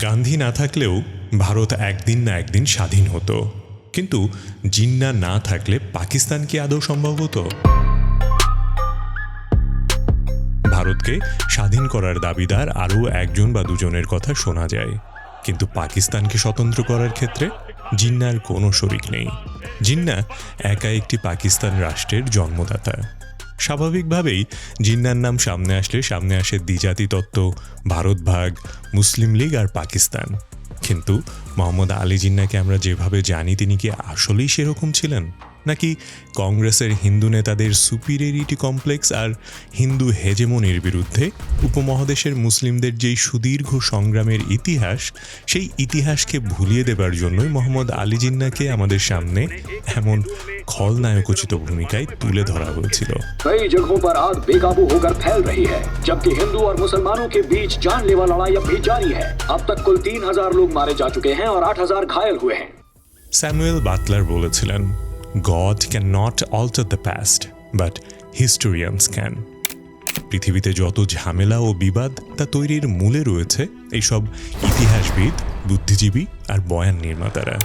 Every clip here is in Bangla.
গান্ধী না থাকলেও ভারত একদিন না একদিন স্বাধীন হতো। কিন্তু জিন্না না থাকলে পাকিস্তান কি আদৌ সম্ভব হতো? ভারতকে স্বাধীন করার দাবিদার আরও একজন বা দুজনের কথা শোনা যায়। কিন্তু পাকিস্তানকে স্বতন্ত্র করার ক্ষেত্রে জিন্নার কোনো শরিক নেই। জিন্না একা একটি পাকিস্তান রাষ্ট্রের জন্মদাতা। স্বাভাবিকভাবেই জিন্নার নাম সামনে আসলে সামনে আসে দ্বিজাতি তত্ত্ব ভারত ভাগ, মুসলিম লীগ আর পাকিস্তান। কিন্তু মোহাম্মদ আলী জিন্নাকে আমরা যেভাবে জানি, তিনি কি আসলেই সেরকম ছিলেন? নাকি কংগ্রেসের হিন্দু নেতাদের সুপিরিয়রিটি কমপ্লেক্স আর হিন্দু হেজেমনির বিরুদ্ধে উপমহাদেশের মুসলিমদের যেই সুদীর্ঘ সংগ্রামের ইতিহাস সেই ইতিহাসকে ভুলিয়ে দেবার জন্যই মোহাম্মদ আলী জিন্নাকে আমাদের সামনে এমন খলনায়কোচিত ভূমিকায় তুলে ধরা হয়েছিল कई जगहों पर आग बेकाबू होकर फैल रही है जबकि हिंदू और मुसलमानों के बीच जानलेवा लड़ाई अब भी जारी है अब तक कुल तीन हजार लोग मारे जा चुके हैं और आठ हजार घायल हुए हैं স্যামুয়েল বাটলার বলেছিলেন God can not alter the past but historians can পৃথিবীতে যত ঝামেলা ও বিবাদ তা তৈরির মূলে রয়েছে এইসব ইতিহাসবিদ, বুদ্ধিজীবী আর বয়ান নির্মাতারা।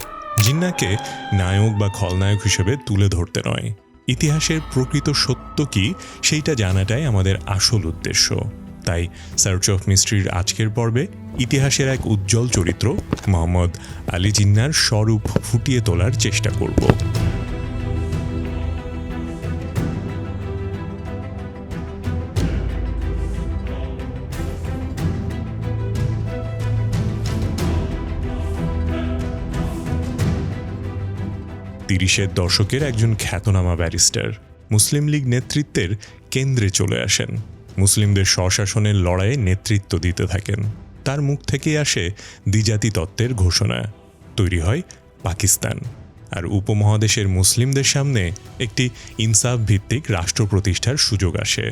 জিন্নাকে নায়ক বা খলনায়ক হিসেবে তুলে ধরতে নয়। ইতিহাসের প্রকৃত সত্য কি সেইটা জানাটাই আমাদের আসল উদ্দেশ্য। তাই সার্চ অফ মিস্ট্রির আজকের পর্বে ইতিহাসের এক উজ্জ্বল চরিত্র, মোহাম্মদ আলী জিন্নার স্বরূপ ফুটিয়ে তোলার চেষ্টা করব। তিরিশের দশকের একজন খ্যাতনামা ব্যারিস্টার মুসলিম লীগ নেতৃত্বের কেন্দ্রে চলে আসেন। মুসলিমদের স্বশাসনের লড়াইয়ে নেতৃত্ব দিতে থাকেন। তার মুখ থেকে আসে দ্বিজাতি তত্ত্বের ঘোষণা। তৈরি হয় পাকিস্তান। আর উপমহাদেশের মুসলিমদের সামনে একটি ইনসাফ ভিত্তিক রাষ্ট্র প্রতিষ্ঠার সুযোগ আসে।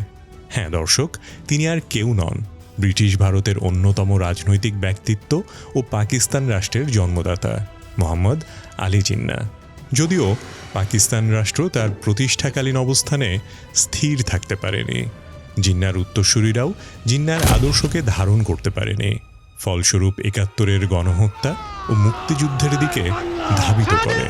হ্যাঁ দর্শক, তিনি আর কেউ নন। ব্রিটিশ ভারতের অন্যতম রাজনৈতিক ব্যক্তিত্ব ও পাকিস্তান রাষ্ট্রের জন্মদাতা, মোহাম্মদ আলী জিন্না। যদিও পাকিস্তান রাষ্ট্র তার প্রতিষ্ঠাকালীন অবস্থানে স্থির থাকতে পারেনি। জিন্নার উত্তরসূরিরাও জিন্নার আদর্শকে ধারণ করতে পারেনি। ফলস্বরূপ একাত্তরের গণহত্যা ও মুক্তিযুদ্ধের দিকে ধাবিত করে।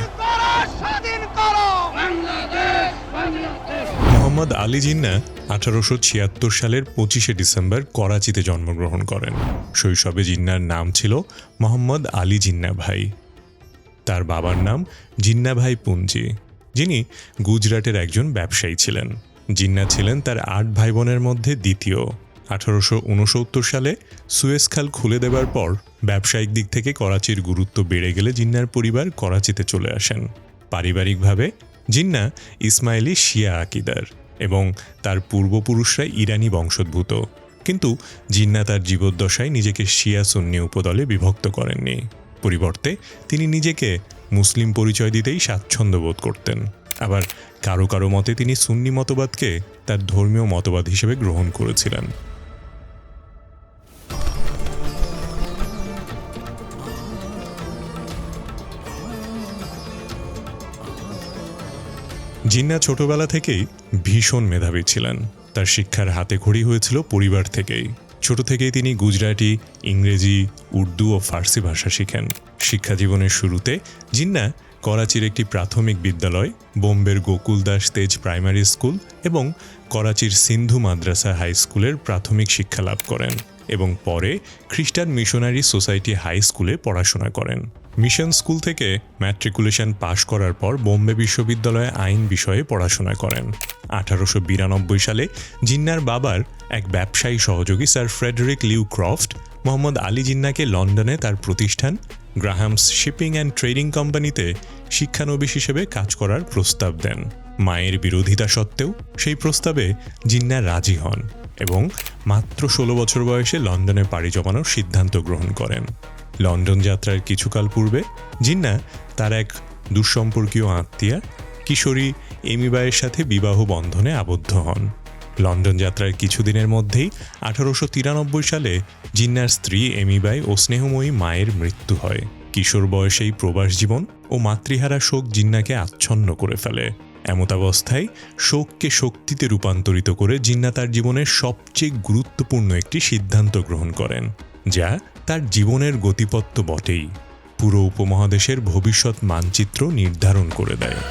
মোহাম্মদ আলী জিন্না আঠারোশো ছিয়াত্তর সালের পঁচিশে ডিসেম্বর করাচিতে জন্মগ্রহণ করেন। শৈশবে জিন্নার নাম ছিল মোহাম্মদ আলী জিন্না ভাই। তার বাবার নাম জিন্না ভাই পুঞ্জি, যিনি গুজরাটের একজন ব্যবসায়ী ছিলেন। জিন্না ছিলেন তার আট ভাই বোনের মধ্যে দ্বিতীয়। আঠারোশো উনসত্তর সালে সুয়েজ খাল খুলে দেবার পর ব্যবসায়িক দিক থেকে করাচির গুরুত্ব বেড়ে গেলে জিন্নার পরিবার করাচিতে চলে আসেন। পারিবারিকভাবে জিন্না ইসমাইলি শিয়া আকিদার এবং তার পূর্বপুরুষরা ইরানি বংশোদ্ভূত। কিন্তু জিন্না তার জীবদ্দশায় নিজেকে শিয়া সুন্নি উপদলে বিভক্ত করেননি। পরিবর্তে তিনি নিজেকে মুসলিম পরিচয় দিতেই স্বাচ্ছন্দ্য বোধ করতেন। আবার কারও কারও মতে তিনি সুন্নি মতবাদকে তার ধর্মীয় মতবাদ হিসেবে গ্রহণ করেছিলেন। জিন্না ছোটবেলা থেকেই ভীষণ মেধাবী ছিলেন। তার শিক্ষার হাতে খড়ি হয়েছিল পরিবার থেকেই। ছোট থেকেই তিনি গুজরাটি, ইংরেজি, উর্দু ও ফার্সি ভাষা শিখেন। শিক্ষা জীবনের শুরুতে জিন্না করাচির একটি প্রাথমিক বিদ্যালয়, বোম্বের গোকুল দাস তেজ প্রাইমারি স্কুল এবং করাচির সিন্ধু মাদ্রাসা হাই স্কুলের প্রাথমিক শিক্ষা লাভ করেন এবং পরে খ্রিস্টান মিশনারি সোসাইটি হাই স্কুলে পড়াশোনা করেন। মিশন স্কুল থেকে ম্যাট্রিকুলেশন পাশ করার পর বোম্বে বিশ্ববিদ্যালয়ে আইন বিষয়ে পড়াশোনা করেন। আঠারোশো বিরানব্বই সালে জিন্নার বাবার এক ব্যবসায়ী সহযোগী, sir Frederick Leigh Croft, Mohammad Ali জিন্নাকে লন্ডনে তার প্রতিষ্ঠান গ্রাহামস শিপিং অ্যান্ড ট্রেডিং কোম্পানিতে শিক্ষানবিশ হিসেবে কাজ করার প্রস্তাব দেন। মায়ের বিরোধিতা সত্ত্বেও সেই প্রস্তাবে জিন্না রাজি হন এবং মাত্র ষোলো বছর বয়সে লন্ডনে পাড়ি জমানোর সিদ্ধান্ত গ্রহণ করেন। লন্ডন যাত্রার কিছুকাল পূর্বে জিন্না তার এক দুঃসম্পর্কীয় আত্মীয়া কিশোরী এমিবায়ের সাথে বিবাহ বন্ধনে আবদ্ধ হন। লন্ডন যাত্রার কিছুদিনের মধ্যেই আঠারোশো তিরানব্বই সালে জিন্নার স্ত্রী এমিবাই ও স্নেহময়ী মায়ের মৃত্যু হয়। কিশোর বয়সেই প্রবাস জীবন ও মাতৃহারা শোক জিন্নাকে আচ্ছন্ন করে ফেলে। এমতাবস্থায় শোককে শক্তিতে রূপান্তরিত করে জিন্না তার জীবনের সবচেয়ে গুরুত্বপূর্ণ একটি সিদ্ধান্ত গ্রহণ করেন, যা তার জীবনের গতিপথ বটেই। পুরো উপমহাদেশের ভবিষ্যৎ মানচিত্র নির্ধারণ করে দেয়।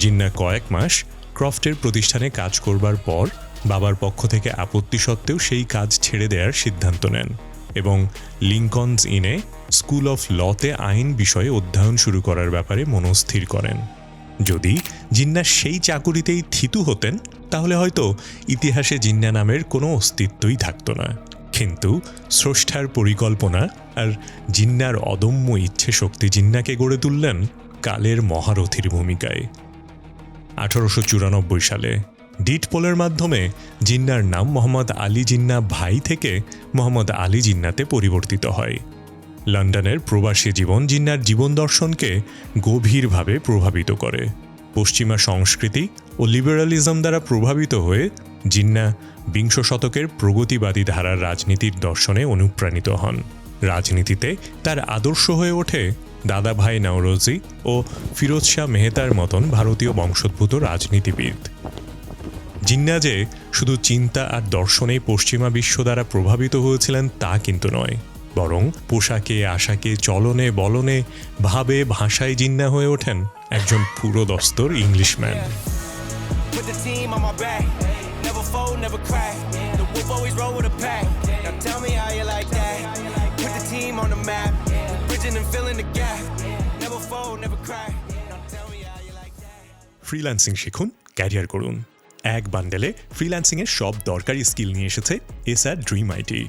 জিন্না কয়েক মাস ক্রফটের প্রতিষ্ঠানে কাজ করবার পর বাবার পক্ষ থেকে আপত্তি সত্ত্বেও সেই কাজ ছেড়ে দেওয়ার সিদ্ধান্ত নেন এবং লিঙ্কনস ইনে স্কুল অফ লতে আইন বিষয়ে অধ্যয়ন শুরু করার ব্যাপারে মনস্থির করেন। যদি জিন্না সেই চাকুরিতেই থিতু হতেন, তাহলে হয়তো ইতিহাসে জিন্না নামের কোনো অস্তিত্বই থাকতো না। কিন্তু স্রষ্টার পরিকল্পনা আর জিন্নার অদম্য ইচ্ছে শক্তি জিন্নাকে গড়ে তুললেন কালের মহারথীর ভূমিকায়। আঠারোশো চুরানব্বই সালে। ডিট পোলের মাধ্যমে জিন্নার নাম মোহাম্মদ আলী জিন্না ভাই থেকে মোহাম্মদ আলী জিন্নাতে পরিবর্তিত হয়। লন্ডনের প্রবাসী জীবন জিন্নার জীবন দর্শনকে গভীরভাবে প্রভাবিত করে। পশ্চিমা সংস্কৃতি ও লিবারালিজম দ্বারা প্রভাবিত হয়ে জিন্না বিংশ শতকের প্রগতিবাদী ধারার রাজনীতির দর্শনে অনুপ্রাণিত হন। রাজনীতিতে তার আদর্শ হয়ে ওঠে দাদাভাই নওরোজি ও ফিরোজ শাহ মেহতার মতন ভারতীয় বংশোদ্ভূত রাজনীতিবিদ। জিন্না যে শুধু চিন্তা আর দর্শনে পশ্চিমা বিশ্ব দ্বারা প্রভাবিত হয়েছিলেন তা কিন্তু নয়, বরং পোশাকে, আশাকে, চলনে, বলনে, ভাবে, ভাষায় জিন্না হয়ে ওঠেন একজন পুরোদস্তর Englishman. Put the team freelancing শিখুন ক্যারিয়ার করুন। এক বান্ডেলে ফ্রিল্যান্সিংয়ের সব দরকারি স্কিল নিয়ে এসেছে এসআর ড্রিম আইটি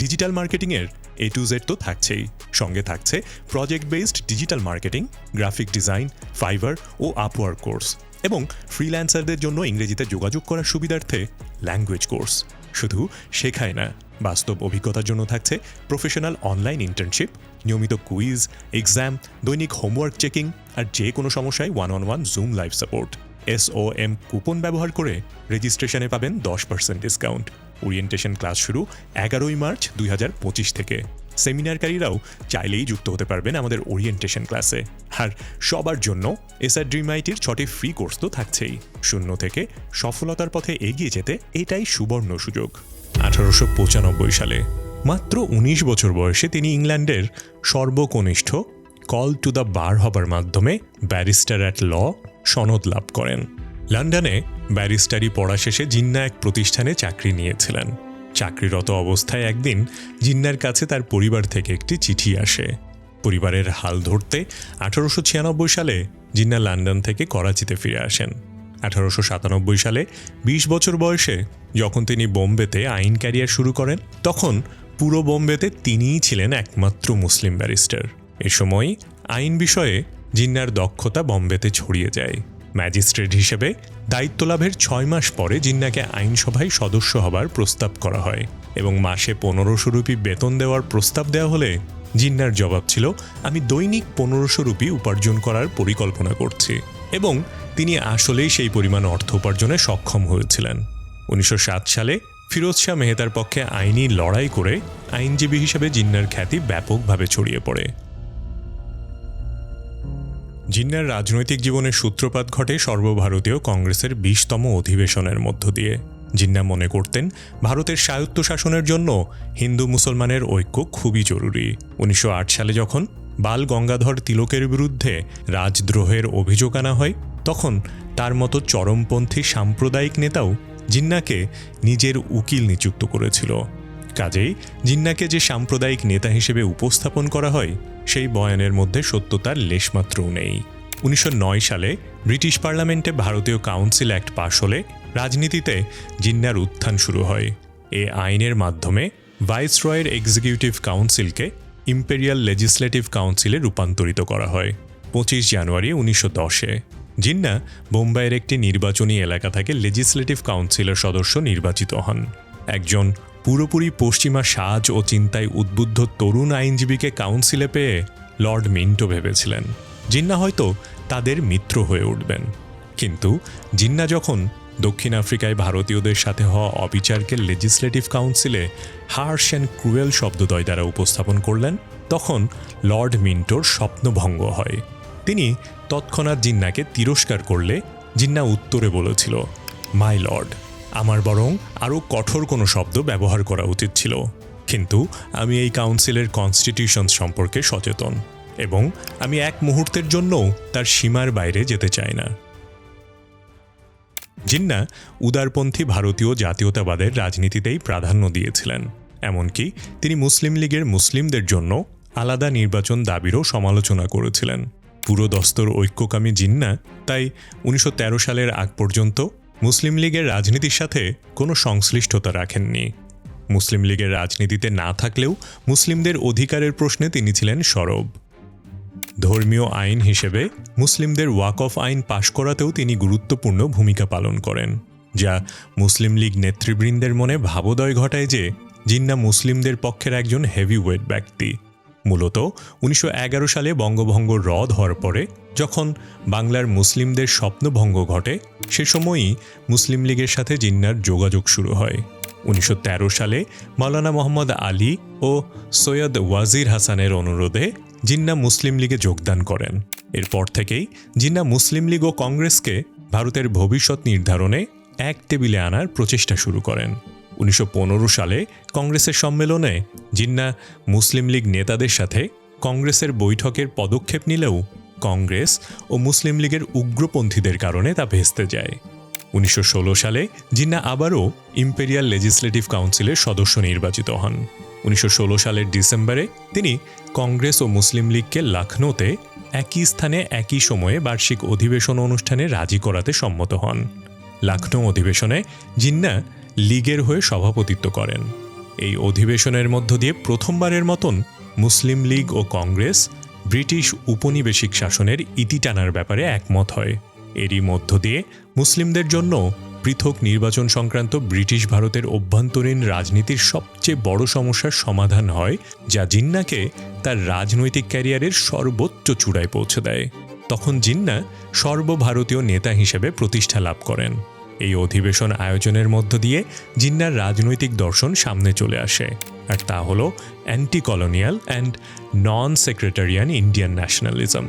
ডিজিটাল মার্কেটিংয়ের এ টু জেড তো থাকছেই। সঙ্গে থাকছে project based digital marketing graphic design Fiverr ও আপওয়ার কোর্স এবং ফ্রিল্যান্সারদের জন্য ইংরেজিতে যোগাযোগ করার সুবিধার্থে ল্যাঙ্গুয়েজ কোর্স শুধু শেখায় না, বাস্তব অভিজ্ঞতার জন্য থাকছে প্রফেশনাল অনলাইন ইন্টার্নশিপ নিয়মিত কুইজ এক্সাম দৈনিক হোমওয়ার্ক চেকিং আর যে কোনো সমস্যায় one on one Zoom live support S O M coupon ব্যবহার করে রেজিস্ট্রেশনে পাবেন দশ পার্সেন্ট ডিসকাউন্ট ওরিয়েন্টেশন ক্লাস শুরু এগারোই মার্চ দুই হাজার পঁচিশ থেকে। সেমিনারকারীরাও চাইলেই যুক্ত হতে পারবেন আমাদের ওরিয়েন্টেশন ক্লাসে আর সবার জন্য এসআর ড্রিম আইটির ছটি ফ্রি কোর্স তো থাকছেই। শূন্য থেকে সফলতার পথে এগিয়ে যেতে এটাই সুবর্ণ সুযোগ। আঠারোশো পঁচানব্বই সালে মাত্র ১৯ বছর বয়সে তিনি ইংল্যান্ডের সর্বকনিষ্ঠ কল টু দ্য বার হবার মাধ্যমে ব্যারিস্টার অ্যাট ল সনদ লাভ করেন। লন্ডনে ব্যারিস্টারি পড়া শেষে জিন্না এক প্রতিষ্ঠানে চাকরি নিয়েছিলেন। চাকরিরত অবস্থায় একদিন জিন্নার কাছে তার পরিবার থেকে একটি চিঠি আসে। পরিবারের হাল ধরতে আঠারোশো ছিয়ানব্বই সালে জিন্না লন্ডন থেকে করাচিতে ফিরে আসেন। আঠারোশো সাতানব্বই সালে ২০ বছর বয়সে যখন তিনি বোম্বেতে আইন ক্যারিয়ার শুরু করেন, তখন পুরো বোম্বেতে তিনিই ছিলেন একমাত্র মুসলিম ব্যারিস্টার। এ সময় আইন বিষয়ে জিন্নার দক্ষতা বম্বেতে ছড়িয়ে যায়। ম্যাজিস্ট্রেট হিসেবে দায়িত্ব লাভের ছয় মাস পরে জিন্নাকে আইনসভায় সদস্য হবার প্রস্তাব করা হয় এবং মাসে পনেরোশো রুপি বেতন দেওয়ার প্রস্তাব দেওয়া হলে জিন্নার জবাব ছিল, আমি দৈনিক পনেরোশো রুপি উপার্জন করার পরিকল্পনা করছি। এবং তিনি আসলেই সেই পরিমাণ অর্থ উপার্জনে সক্ষম হয়েছিলেন। উনিশশো সাত সালে ফিরোজ শাহ মেহতার পক্ষে আইনি লড়াই করে আইনজীবী হিসেবে জিন্নার খ্যাতি ব্যাপকভাবে ছড়িয়ে পড়ে। জিন্নার রাজনৈতিক জীবনের সূত্রপাত ঘটে সর্বভারতীয় কংগ্রেসের বিশতম অধিবেশনের মধ্য দিয়ে। জিন্না মনে করতেন, ভারতের স্বায়ত্ত শাসনের জন্য হিন্দু মুসলমানের ঐক্য খুবই জরুরি। উনিশশো আট সালে যখন বাল গঙ্গাধর তিলকের বিরুদ্ধে রাজদ্রোহের অভিযোগ আনা হয়, তখন তার মতো চরমপন্থী সাম্প্রদায়িক নেতাও জিন্নাকে নিজের উকিল নিযুক্ত করেছিল। কাজেই জিন্নাকে যে সাম্প্রদায়িক নেতা হিসেবে উপস্থাপন করা হয়, সেই বয়ানের মধ্যে সত্যতার লেশমাত্রও নেই। উনিশশো নয় সালে ব্রিটিশ পার্লামেন্টে ভারতীয় কাউন্সিল অ্যাক্ট পাশ হলে রাজনীতিতে জিন্নার উত্থান শুরু হয়। এ আইনের মাধ্যমে ভাইসরয়ের এক্সিকিউটিভ কাউন্সিলকে ইম্পেরিয়াল লেজিসলেটিভ কাউন্সিলে রূপান্তরিত করা হয়। পঁচিশ জানুয়ারি উনিশশো দশে। জিন্না বোম্বাইয়ের একটি নির্বাচনী এলাকা থেকে লেজিসলেটিভ কাউন্সিলের সদস্য নির্বাচিত হন। একজন পুরোপুরি পশ্চিমা সাজ ও চিন্তায় উদ্বুদ্ধ তরুণ আইনজীবীকে কাউন্সিলে পেয়ে লর্ড মিন্টো ভেবেছিলেন। জিন্না হয়তো তাদের মিত্র হয়ে উঠবেন। কিন্তু জিন্না যখন দক্ষিণ আফ্রিকায় ভারতীয়দের সাথে হওয়া অবিচারকে লেজিসলেটিভ কাউন্সিলে হার্শ অ্যান্ড ক্রুয়েল শব্দদ্বয় দ্বারা উপস্থাপন করলেন, তখন লর্ড মিন্টোর স্বপ্নভঙ্গ হয়। তিনি তৎক্ষণাৎ জিন্নাকে তিরস্কার করলে জিন্না উত্তরে বলেছিল, মাই লর্ড, আমার বরং আরও কঠোর কোনো শব্দ ব্যবহার করা উচিত ছিল। কিন্তু আমি এই কাউন্সিলের কনস্টিটিউশন সম্পর্কে সচেতন এবং আমি এক মুহূর্তের জন্যও তার সীমার বাইরে যেতে চাই না। জিন্না উদারপন্থী ভারতীয় জাতীয়তাবাদের রাজনীতিতেই প্রাধান্য দিয়েছিলেন, এমনকি তিনি মুসলিম লীগের মুসলিমদের জন্য আলাদা নির্বাচন দাবিরও সমালোচনা করেছিলেন। পুরো দস্তর ঐক্যকামী জিন্না, তাই উনিশশো তেরো সালের আগ পর্যন্ত মুসলিম লীগের রাজনীতির সাথে কোনো সংশ্লিষ্টতা রাখেননি। মুসলিম লীগের রাজনীতিতে না থাকলেও মুসলিমদের অধিকারের প্রশ্নে তিনি ছিলেন সরব। ধর্মীয় আইন হিসেবে মুসলিমদের ওয়াক অফ আইন পাশ করাতেও তিনি গুরুত্বপূর্ণ ভূমিকা পালন করেন, যা মুসলিম লীগ নেতৃবৃন্দের মনে ভাবোদয় ঘটায় যে জিন্না মুসলিমদের পক্ষের একজন হেভিওয়েট ব্যক্তি। মূলত উনিশশো এগারো সালে বঙ্গভঙ্গ রদ হওয়ার পরে যখন বাংলার মুসলিমদের স্বপ্নভঙ্গ ঘটে, সে সময়ই মুসলিম লীগের সাথে জিন্নার যোগাযোগ শুরু হয়। উনিশশো তেরো সালে মাওলানা মোহাম্মদ আলী ও সৈয়দ ওয়াজির হাসানের অনুরোধে জিন্না মুসলিম লীগে যোগদান করেন। এরপর থেকেই জিন্না মুসলিম লীগ ও কংগ্রেসকে ভারতের ভবিষ্যৎ নির্ধারণে এক টেবিলে আনার প্রচেষ্টা শুরু করেন। উনিশশো সালে কংগ্রেসের সম্মেলনে জিন্না মুসলিম লীগ নেতাদের সাথে কংগ্রেসের বৈঠকের পদক্ষেপ নিলেও কংগ্রেস ও মুসলিম লীগের উগ্রপন্থীদের কারণে তা ভেস্তে যায়। উনিশশো ষোলো সালে জিন্না আবারও ইম্পেরিয়াল লেজিসলেটিভ কাউন্সিলের সদস্য নির্বাচিত হন। উনিশশো ষোলো সালের ডিসেম্বরে তিনি কংগ্রেস ও মুসলিম লীগকে লখনৌতে একই স্থানে একই সময়ে বার্ষিক অধিবেশন অনুষ্ঠানে রাজি করাতে সম্মত হন। লখনৌ অধিবেশনে জিন্না লীগের হয়ে সভাপতিত্ব করেন। এই অধিবেশনের মধ্য দিয়ে প্রথমবারের মতন মুসলিম লীগ ও কংগ্রেস ব্রিটিশ উপনিবেশিক শাসনের ইতি টানার ব্যাপারে একমত হয়। এরই মধ্য দিয়ে মুসলিমদের জন্য পৃথক নির্বাচন সংক্রান্ত ব্রিটিশ ভারতের অভ্যন্তরীণ রাজনীতির সবচেয়ে বড় সমস্যার সমাধান হয়, যা জিন্নাকে তার রাজনৈতিক ক্যারিয়ারের সর্বোচ্চ চূড়ায় পৌঁছে দেয়। তখন জিন্না সর্বভারতীয় নেতা হিসেবে প্রতিষ্ঠা লাভ করেন। এই অধিবেশন আয়োজনের মধ্য দিয়ে জিন্নার রাজনৈতিক দর্শন সামনে চলে আসে। আর তা হল anti colonial and non sectarian Indian nationalism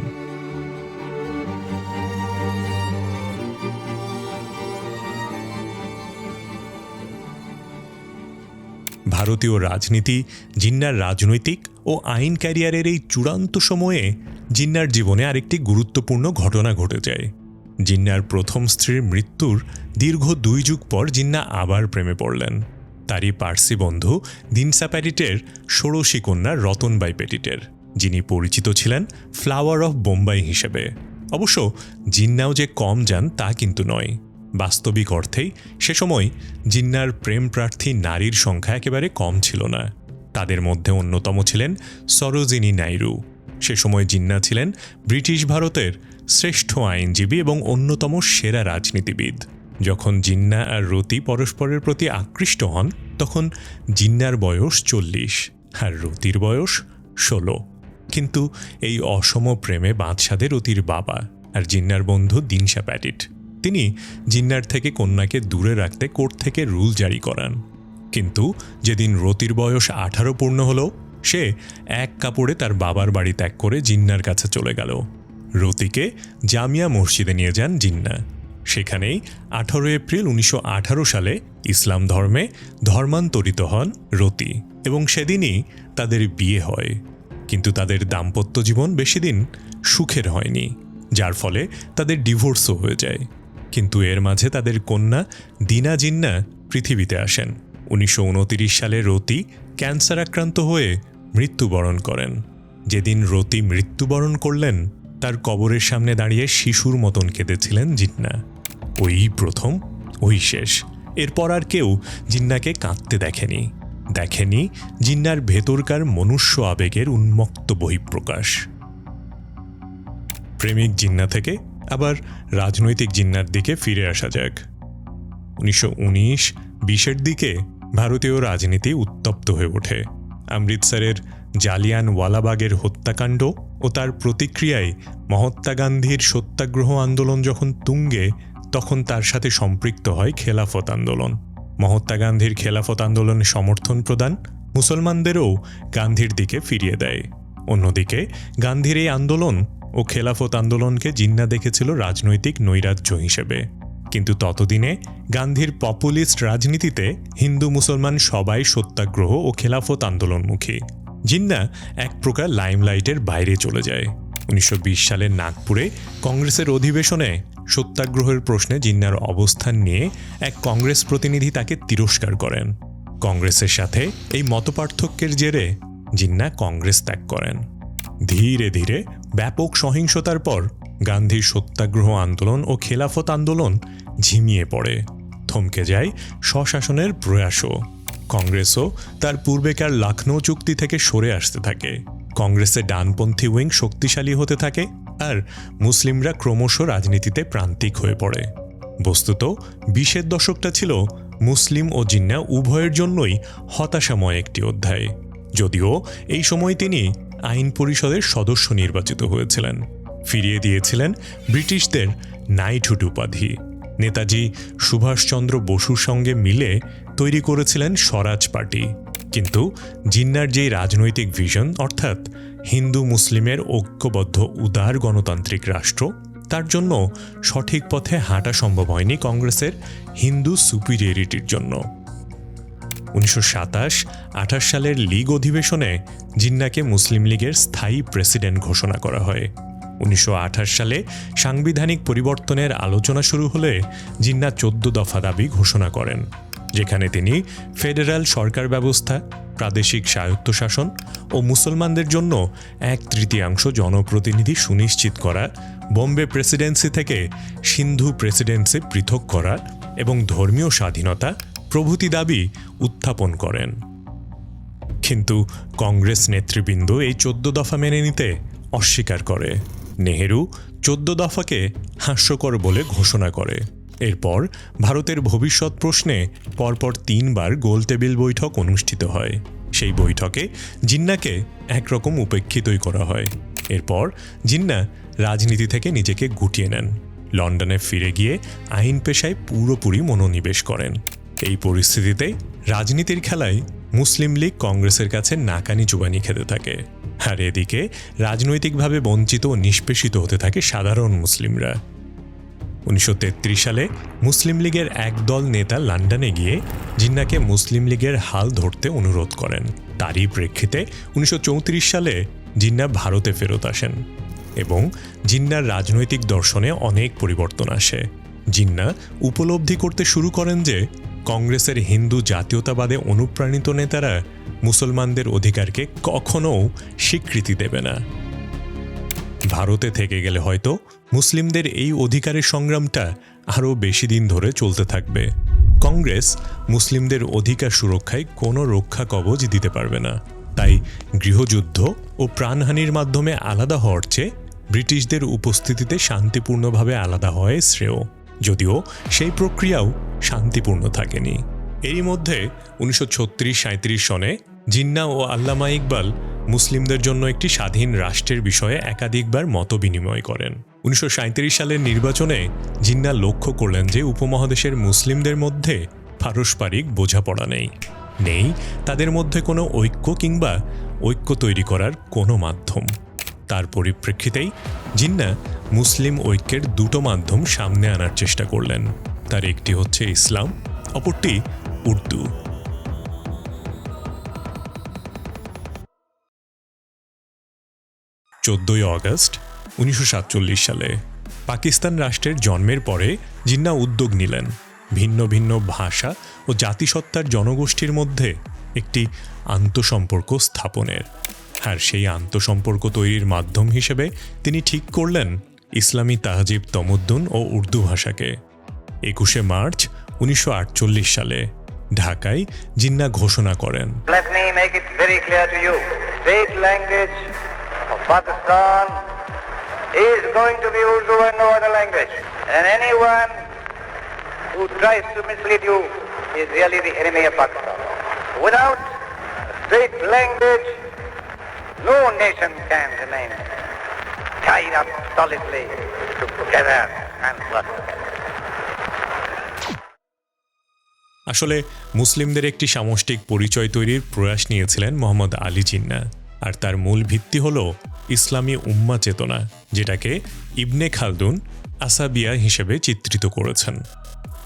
ভারতীয় রাজনীতি, জিন্নার রাজনৈতিক ও আইন ক্যারিয়ারের এই চূড়ান্ত সময়ে জিন্নার জীবনে আরেকটি গুরুত্বপূর্ণ ঘটনা ঘটে যায়। জিন্নার প্রথম স্ত্রীর মৃত্যুর দীর্ঘ দুই যুগ পর জিন্না আবার প্রেমে পড়লেন। তারই পার্সি বন্ধু দিনসা প্যাটিটের ষোড়শী কন্যা রতনবাই পেটিটের যিনি পরিচিত ছিলেন ফ্লাওয়ার অফ বোম্বাই হিসেবে। অবশ্য জিন্নাও যে কম যান তা কিন্তু নয়। বাস্তবিক অর্থেই সে সময় জিন্নার প্রেম প্রার্থী নারীর সংখ্যা একেবারে কম ছিল না। তাদের মধ্যে অন্যতম ছিলেন সরোজিনী নাইরু। সে সময় জিন্না ছিলেন ব্রিটিশ ভারতের শ্রেষ্ঠ আইনজীবী এবং অন্যতম সেরা রাজনীতিবিদ। যখন জিন্না আর রতি পরস্পরের প্রতি আকৃষ্ট হন, তখন জিন্নার বয়স চল্লিশ আর রতির বয়স ষোলো। কিন্তু এই অসম প্রেমে বাদশাদের রতির বাবা আর জিন্নার বন্ধু দিনশা প্যাটিট। তিনি জিন্নার থেকে কন্যাকে দূরে রাখতে কোর্ট থেকে রুল জারি করান। কিন্তু যেদিন রতির বয়স আঠারো পূর্ণ হলো, সে এক কাপড়ে তার বাবার বাড়ি ত্যাগ করে জিন্নার কাছে চলে গেল। রতিকে জামিয়া মসজিদে নিয়ে যান জিন্না সেখানেই আঠারো এপ্রিল উনিশশো আঠারো সালে ইসলাম ধর্মে ধর্মান্তরিত হন রতি এবং সেদিনই তাদের বিয়ে হয়। কিন্তু তাদের দাম্পত্য জীবন বেশি দিন সুখের হয়নি, যার ফলে তাদের ডিভোর্সও হয়ে যায়। কিন্তু এর মাঝে তাদের কন্যা দিনা জিন্না পৃথিবীতে আসেন। উনিশশো উনত্রিশ সালে রতি ক্যান্সার আক্রান্ত হয়ে মৃত্যুবরণ করেন। যেদিন রতি মৃত্যুবরণ করলেন তার কবরের সামনে দাঁড়িয়ে শিশুর মতন কেঁদেছিলেন জিন্না। ওই প্রথম, ওই শেষ। এরপর আর কেউ জিন্নাকে কাঁদতে দেখেনি। দেখেনি জিন্নার ভেতরকার মনুষ্য আবেগের উন্মুক্ত বহিঃপ্রকাশ। প্রেমিক জিন্না থেকে আবার রাজনৈতিক জিন্নার দিকে ফিরে আসা যাক। উনিশশো উনিশ বিশের দিকে ভারতীয় রাজনীতি উত্তপ্ত হয়ে ওঠে। অমৃতসরের জালিয়ান ওয়ালাবাগের হত্যাকাণ্ড ও তার প্রতিক্রিয়ায় মহাত্মা গান্ধীর সত্যাগ্রহ আন্দোলন যখন তুঙ্গে, তখন তার সাথে সম্পৃক্ত হয় খেলাফত আন্দোলন। মহাত্মা গান্ধীর খেলাফত আন্দোলনে সমর্থন প্রদান মুসলমানদেরও গান্ধীর দিকে ফিরিয়ে দেয়। অন্যদিকে, গান্ধীর এই আন্দোলন ও খেলাফত আন্দোলনকে জিন্না দেখেছিল রাজনৈতিক নৈরাজ্য হিসেবে। কিন্তু ততদিনে গান্ধীর পপুলিস্ট রাজনীতিতে হিন্দু মুসলমান সবাই সত্যাগ্রহ ও খেলাফত আন্দোলনমুখী। জিন্না এক প্রকার লাইমলাইটের বাইরে চলে যায়। উনিশশো বিশ সালের নাগপুরে কংগ্রেসের অধিবেশনে সত্যাগ্রহের প্রশ্নে জিন্নার অবস্থান নিয়ে এক কংগ্রেস প্রতিনিধি তাকে তিরস্কার করেন। কংগ্রেসের সাথে এই মতপার্থক্যের জেরে জিন্না কংগ্রেস ত্যাগ করেন। ধীরে ধীরে ব্যাপক সহিংসতার পর গান্ধীর সত্যাগ্রহ আন্দোলন ও খেলাফত আন্দোলন ঝিমিয়ে পড়ে। থমকে যায় স্বশাসনের প্রয়াসও। কংগ্রেসও তার পূর্বেকার লখনৌ চুক্তি থেকে সরে আসতে থাকে। কংগ্রেসের ডানপন্থী উইং শক্তিশালী হতে থাকে আর মুসলিমরা ক্রমশ রাজনীতিতে প্রান্তিক হয়ে পড়ে। বস্তুত, বিশের দশকটা ছিল মুসলিম ও জিন্না উভয়ের জন্যই হতাশাময় একটি অধ্যায়। যদিও এই সময় তিনি আইন পরিষদের সদস্য নির্বাচিত হয়েছিলেন। ফিরিয়ে দিয়েছিলেন ব্রিটিশদের নাইটহুড উপাধি। নেতাজি সুভাষচন্দ্র বসুর সঙ্গে মিলে তৈরি করেছিলেন স্বরাজ পার্টি। কিন্তু জিন্নার যেই রাজনৈতিক ভিশন অর্থাৎ হিন্দু মুসলিমের ঐক্যবদ্ধ উদার গণতান্ত্রিক রাষ্ট্র, তার জন্য সঠিক পথে হাঁটা সম্ভব হয়নি কংগ্রেসের হিন্দু সুপিরিয়রিটির জন্য। উনিশশো সাতাশ, আঠাশ সালের লীগ অধিবেশনে জিন্নাকে মুসলিম লীগের স্থায়ী প্রেসিডেন্ট ঘোষণা করা হয়। উনিশশো আঠাশ সালে সাংবিধানিক পরিবর্তনের আলোচনা শুরু হলে জিন্না চোদ্দ দফা দাবি ঘোষণা করেন। যেখানে তিনি ফেডারেল সরকার ব্যবস্থা, প্রাদেশিক স্বায়ত্তশাসন ও মুসলমানদের জন্য এক তৃতীয়াংশ জনপ্রতিনিধি সুনিশ্চিত করা, বোম্বে প্রেসিডেন্সি থেকে সিন্ধু প্রেসিডেন্সি পৃথক করা এবং ধর্মীয় স্বাধীনতা প্রভৃতি দাবি উত্থাপন করেন। কিন্তু কংগ্রেস নেতৃবৃন্দ এই চোদ্দ দফা মেনে নিতে অস্বীকার করে। নেহেরু চোদ্দ দফাকে হাস্যকর বলে ঘোষণা করে। এরপর ভারতের ভবিষ্যৎ প্রশ্নে পরপর তিনবার গোল টেবিল বৈঠক অনুষ্ঠিত হয়। সেই বৈঠকে জিন্নাকে একরকম উপেক্ষিতই করা হয়। এরপর জিন্না রাজনীতি থেকে নিজেকে গুটিয়ে নেন। লন্ডনে ফিরে গিয়ে আইন পেশায় পুরোপুরি মনোনিবেশ করেন। এই পরিস্থিতিতে রাজনীতির খেলায় মুসলিম লীগ কংগ্রেসের কাছে নাকানি চুবানি খেতে থাকে। আর এদিকে রাজনৈতিকভাবে বঞ্চিত ও নিষ্পেষিত হতে থাকে সাধারণ মুসলিমরা। উনিশশো তেত্রিশ সালে মুসলিম লীগের একদল নেতা লন্ডনে গিয়ে জিন্নাকে মুসলিম লীগের হাল ধরতে অনুরোধ করেন। তারই প্রেক্ষিতে উনিশশো চৌত্রিশ সালে জিন্না ভারতে ফেরত আসেন এবং জিন্নার রাজনৈতিক দর্শনে অনেক পরিবর্তন আসে। জিন্না উপলব্ধি করতে শুরু করেন যে কংগ্রেসের হিন্দু জাতীয়তাবাদে অনুপ্রাণিত নেতারা মুসলমানদের অধিকারকে কখনও স্বীকৃতি দেবে না। ভারতে থেকে গেলে হয়তো মুসলিমদের এই অধিকারের সংগ্রামটা আরও বেশি দিন ধরে চলতে থাকবে। কংগ্রেস মুসলিমদের অধিকার সুরক্ষায় কোনো রক্ষা কবচ দিতে পারবে না। তাই গৃহযুদ্ধ ও প্রাণহানির মাধ্যমে আলাদা হওয়ার চেয়ে ব্রিটিশদের উপস্থিতিতে শান্তিপূর্ণভাবে আলাদা হয় শ্রেয়। যদিও সেই প্রক্রিয়াও শান্তিপূর্ণ থাকেনি। এরই মধ্যে উনিশশো ছত্রিশ সাঁত্রিশ সনে জিন্না ও আল্লামা ইকবাল মুসলিমদের জন্য একটি স্বাধীন রাষ্ট্রের বিষয়ে একাধিকবার মত বিনিময় করেন। উনিশশো সাঁইত্রিশ সালের নির্বাচনে জিন্না লক্ষ্য করলেন যে উপমহাদেশের মুসলিমদের মধ্যে পারস্পরিক বোঝাপড়া নেই। নেই তাদের মধ্যে কোনো ঐক্য কিংবা ঐক্য তৈরি করার কোনো মাধ্যম। তার পরিপ্রেক্ষিতেই জিন্না মুসলিম ঐক্যের দুটো মাধ্যম সামনে আনার চেষ্টা করলেন। তার একটি হচ্ছে ইসলাম, অপরটি উর্দু। চোদ্দই অগস্ট উনিশশো সাতচল্লিশ সালে পাকিস্তান রাষ্ট্রের জন্মের পরে জিন্না উদ্যোগ নিলেন। ভিন্ন ভিন্ন ভাষা ও জাতিসত্তার জনগোষ্ঠীর মধ্যে একটি আন্তঃসম্পর্ক স্থাপনের। আর সেই আন্তঃসম্পর্ক তৈরির মাধ্যম হিসেবে তিনি ঠিক করলেন ইসলামী তাহজিব তমদ্দুন ও উর্দু ভাষাকে। একুশে মার্চ উনিশশো আটচল্লিশ সালে ঢাকায় জিন্না ঘোষণা করেন। Let me make it very clear to you. State language of Pakistan is going to be Urdu and no other language. And anyone who tries to mislead you is really the enemy of Pakistan. Without state language, no nation can remain tied up solidly together and work. আসলে মুসলিমদের একটি সামষ্টিক পরিচয় তৈরির প্রয়াস নিয়েছিলেন মোহাম্মদ আলী জিন্না আর তার মূল ভিত্তি হল ইসলামী উম্মা চেতনা, যেটাকে ইবনে খালদুন আসাবিয়া হিসেবে চিত্রিত করেছেন।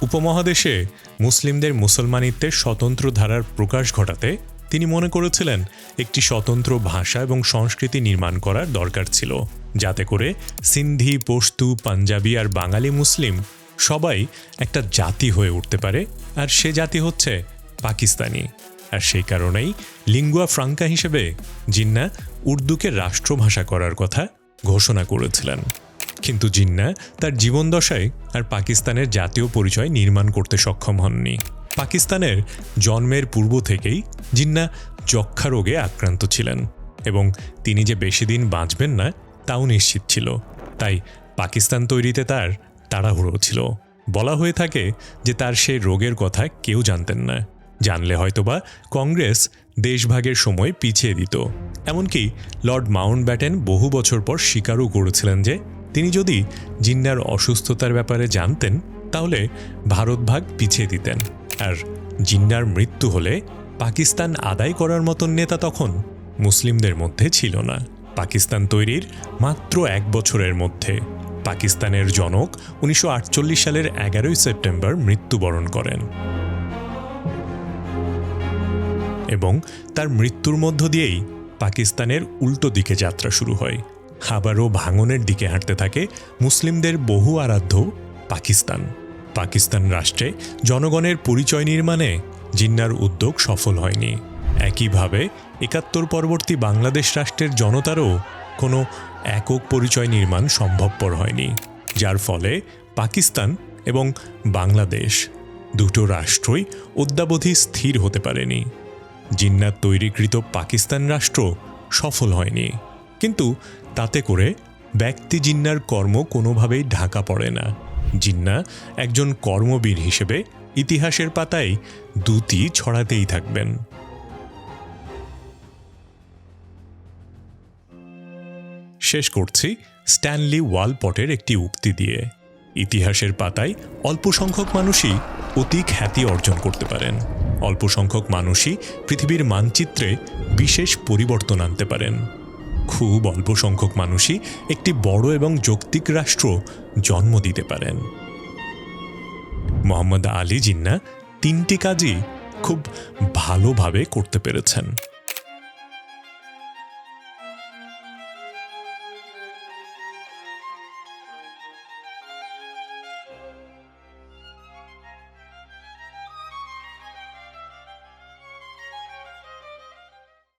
উপমহাদেশে মুসলিমদের মুসলমানিত্বের স্বতন্ত্র ধারার প্রকাশ ঘটাতে তিনি মনে করেছিলেন, একটি স্বতন্ত্র ভাষা এবং সংস্কৃতি নির্মাণ করার দরকার ছিল, যাতে করে সিন্ধি পশতু পাঞ্জাবি আর বাঙালি মুসলিম সবাই একটা জাতি হয়ে উঠতে পারে আর সে জাতি হচ্ছে পাকিস্তানি। আর সেই কারণেই লিঙ্গুয়া ফ্রাঙ্কা হিসেবে জিন্না উর্দুকে রাষ্ট্রভাষা করার কথা ঘোষণা করেছিলেন। কিন্তু জিন্না তার জীবনদশায় আর পাকিস্তানের জাতীয় পরিচয় নির্মাণ করতে সক্ষম হননি। পাকিস্তানের জন্মের পূর্ব থেকেই জিন্না যক্ষা রোগে আক্রান্ত ছিলেন এবং তিনি যে বেশি দিন বাঁচবেন না, তাও নিশ্চিত ছিল। তাই পাকিস্তান তৈরিতে তার তাড়াহুড়ো ছিল। বলা হয়ে থাকে যে তার সেই রোগের কথা কেউ জানতেন না। জানলে হয়তোবা কংগ্রেস দেশভাগের সময় পিছিয়ে দিত। এমনকি লর্ড মাউন্ট ব্যাটেন বহু বছর পর স্বীকারও করেছিলেন যে, তিনি যদি জিন্নার অসুস্থতার ব্যাপারে জানতেন, তাহলে ভারতভাগ পিছিয়ে দিতেন। আর জিন্নার মৃত্যু হলে পাকিস্তান আদায় করার মতন নেতা তখন মুসলিমদের মধ্যে ছিল না। পাকিস্তান তৈরির মাত্র এক বছরের মধ্যে পাকিস্তানের জনক উনিশশো আটচল্লিশ সালের এগারোই সেপ্টেম্বর মৃত্যুবরণ করেন। এবং তার মৃত্যুর মধ্য দিয়েই পাকিস্তানের উল্টো দিকে যাত্রা শুরু হয়। আবারও ভাঙনের দিকে হাঁটতে থাকে মুসলিমদের বহু আরাধ্য পাকিস্তান। পাকিস্তান রাষ্ট্রে জনগণের পরিচয় নির্মাণে জিন্নার উদ্যোগ সফল হয়নি। একইভাবে একাত্তর পরবর্তী বাংলাদেশ রাষ্ট্রের জনতারও কোনো একক পরিচয় নির্মাণ সম্ভবপর হয়নি, যার ফলে পাকিস্তান এবং বাংলাদেশ দুটো রাষ্ট্রই অদ্যাবধি স্থির হতে পারেনি। জিন্নাত তৈরিকৃত পাকিস্তান রাষ্ট্র সফল হয়নি। কিন্তু তাতে করে ব্যক্তি জিন্নার কর্ম কোনোভাবেই ঢাকা পড়ে না। জিন্না একজন কর্মবীর হিসেবে ইতিহাসের পাতায় দুটি ছড়াতেই থাকবেন। শেষ করছি স্ট্যানলি ওয়ালপটের একটি উক্তি দিয়ে। ইতিহাসের পাতায় অল্প সংখ্যক মানুষই অতি খ্যাতি অর্জন করতে পারেন। অল্প সংখ্যক মানুষই পৃথিবীর মানচিত্রে বিশেষ পরিবর্তন আনতে পারেন। খুব অল্প সংখ্যক মানুষই একটি বড় এবং যৌক্তিক রাষ্ট্র জন্ম দিতে পারেন। মোহাম্মদ আলী জিন্না তিনটি কাজই খুব ভালোভাবে করতে পেরেছেন।